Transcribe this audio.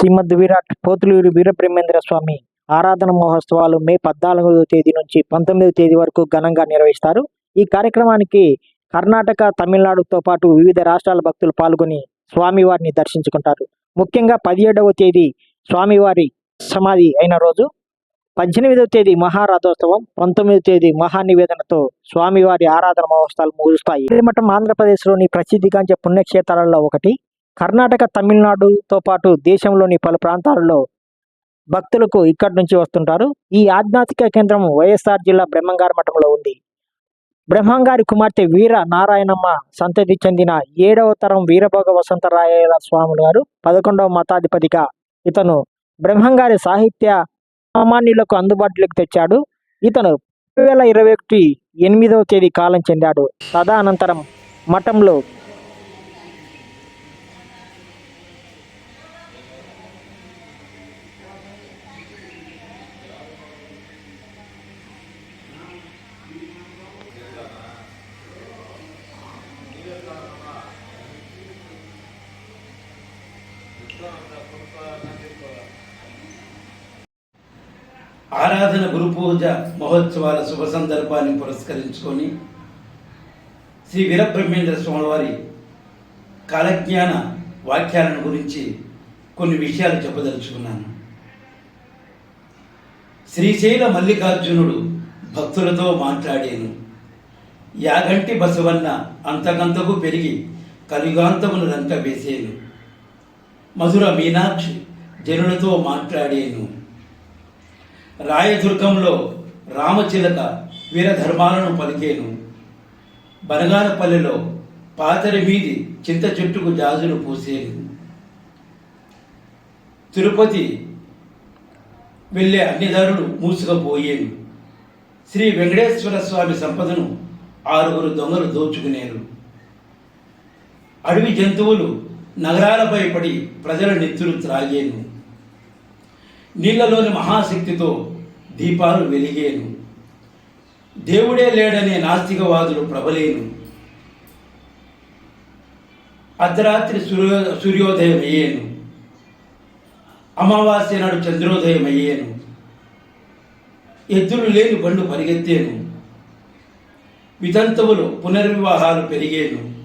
శ్రీమద్ విరాట్ పోతులూరు వీరబ్రహ్మేంద్ర స్వామి ఆరాధన మహోత్సవాలు మే పద్నాలుగవ తేదీ నుంచి పంతొమ్మిదవ తేదీ వరకు ఘనంగా నిర్వహిస్తారు. ఈ కార్యక్రమానికి కర్ణాటక తమిళనాడుతో పాటు వివిధ రాష్ట్రాల భక్తులు పాల్గొని స్వామివారిని దర్శించుకుంటారు. ముఖ్యంగా పదిహేడవ తేదీ స్వామివారి సమాధి అయిన రోజు పద్దెనిమిదవ తేదీ మహారథోత్సవం పంతొమ్మిదవ తేదీ మహానివేదనతో స్వామివారి ఆరాధన మహోత్సవాలు ముగుస్తాయి. మఠం ఆంధ్రప్రదేశ్లోని ప్రసిద్ధిగాంచే పుణ్యక్షేత్రాలలో ఒకటి కర్ణాటక తమిళనాడుతో పాటు దేశంలోని పలు ప్రాంతాలలో భక్తులకు ఇక్కడి నుంచి వస్తుంటారు. ఈ ఆధ్యాత్మిక కేంద్రం వైఎస్ఆర్ జిల్లా బ్రహ్మంగారి మఠంలో ఉంది. బ్రహ్మంగారి కుమార్తె వీర నారాయణమ్మ సంతతి చెందిన ఏడవ తరం వీరభోగ వసంతరాయల స్వాములు గారు పదకొండవ మతాధిపతిగా ఇతను బ్రహ్మంగారి సాహిత్య సామాన్యులకు అందుబాటులోకి తెచ్చాడు. ఇతను రెండు వేల ఇరవై ఒకటి ఎనిమిదవ తేదీ కాలం చెందాడు. తదనంతరం మఠంలో ఆరాధన గురు పూజ మహోత్సవాల శుభ సందర్భాన్ని పురస్కరించుకొని శ్రీ వీరబ్రహ్మేంద్ర స్వామివారి కాలజ్ఞాన వాక్యాలను గురించి కొన్ని విషయాలు చెప్పదలుచుకున్నాను. శ్రీశైల మల్లికార్జునుడు భక్తులతో మాట్లాడాను. యాగంటి బసవన్న అంతకంతకు పెరిగి కలిగాంతమును రంక వేసేను. మధుర మీనాక్షి జనులతో మాట్లాడేను. రాయదుర్గంలో రామచిలక వీరధర్మాలను పలికేను. బనగానపల్లిలో పాతరి మీది చింత చెట్టుకు జాజులు పూసేను. తిరుపతి వెళ్ళే అన్ని దారులు మూసుకుపోయేను. శ్రీ వెంకటేశ్వర స్వామి సంపదను ఆరుగురు దొంగలు దోచుకునేరు. అడవి జంతువులు నగరాలపై పడి ప్రజల నెత్తులు త్రాగేను. నీళ్ళలోని మహాశక్తితో దీపాలు వెలిగేను. దేవుడే లేడనే నాస్తికవాదులు ప్రబలేను. అర్ధరాత్రి సూర్యో సూర్యోదయం అయ్యేను అమావాస్య నాడు చంద్రోదయం అయ్యేను ఎద్దులు లేని బండు పరిగెత్తేను. వితంతువులు పునర్వివాహాలు పెరిగేను.